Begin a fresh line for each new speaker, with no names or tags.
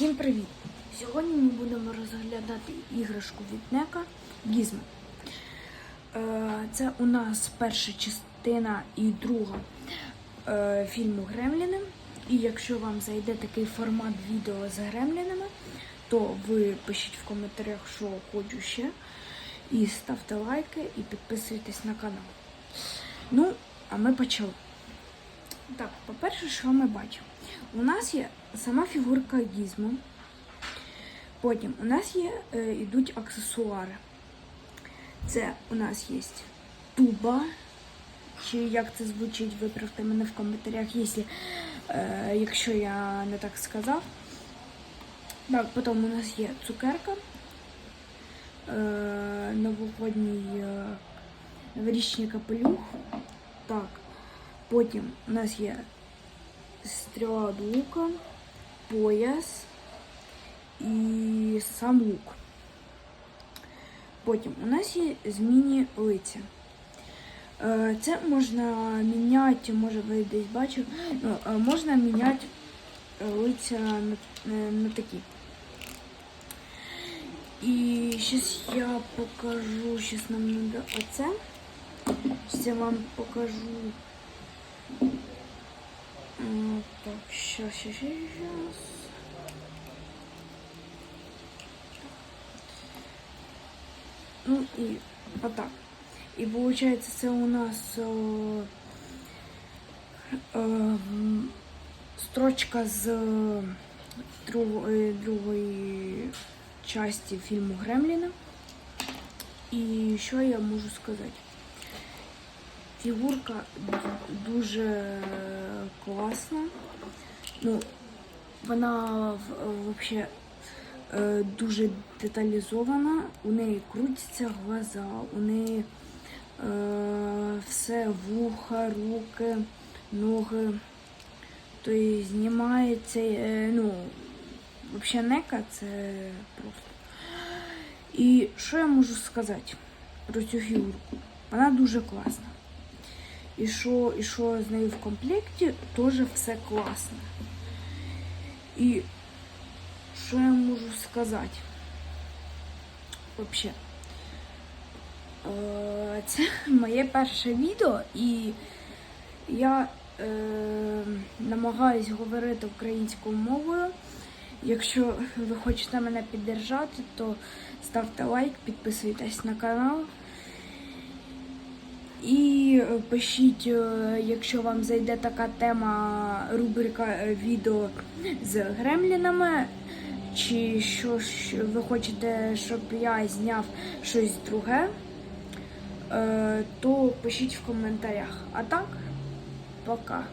Всім привіт! Сьогодні ми будемо розглядати іграшку від Нека Гізмо. Е, Це у нас перша частина і друга е, фільму Гремліни. І якщо вам зайде такий формат відео з Гремлінами, то ви пишіть в коментарях, що хочу ще. І ставте лайки і підписуйтесь на канал. Ну, а ми почали. Так, по-перше, що ми бачимо? У нас є сама фігурка Гізмо. Потім у нас є, е, йдуть аксесуари. Це у нас є туба. Чи як це звучить, виправте мене в коментарях, якщо, е, якщо я не так сказав. Так, потім у нас є цукерка. Е, новогодній е, новорічний капелюх. Так. Потім у нас є стріла від лука, пояс і сам лук. Потім у нас є змінні лиця. Е, Це можна міняти, може ви десь бачив, ну, е, можна міняти е, лиця на, на, на такі. І зараз я покажу, зараз нам треба оце. Зараз я вам покажу. М, Так, сейчас, сейчас, сейчас. Ну и вот так. И получается, це у нас э, э, строчка з другої, другої часті фільму Гремліна. І що я можу сказати? Фігурка дуже класна. Ну, вона взагалі дуже деталізована. У неї крутяться глаза, у неї е, все вуха, руки, ноги. Тобто знімається, е, ну, взагалі нека це просто. І що я можу сказати про цю фігурку? Вона дуже класна. І що, і що з нею в комплекті, теж все класно. І що я можу сказати? Взагалі. Е, Це моє перше відео, і я е, намагаюсь говорити українською мовою. Якщо ви хочете мене підтримати, то ставте лайк, підписуйтесь на канал. І е, пишіть, е, якщо вам зайде така тема рубрика е, відео з гремлінами, чи що ж ви хочете, щоб я зняв щось друге, то пишіть в коментарях. А так, пока.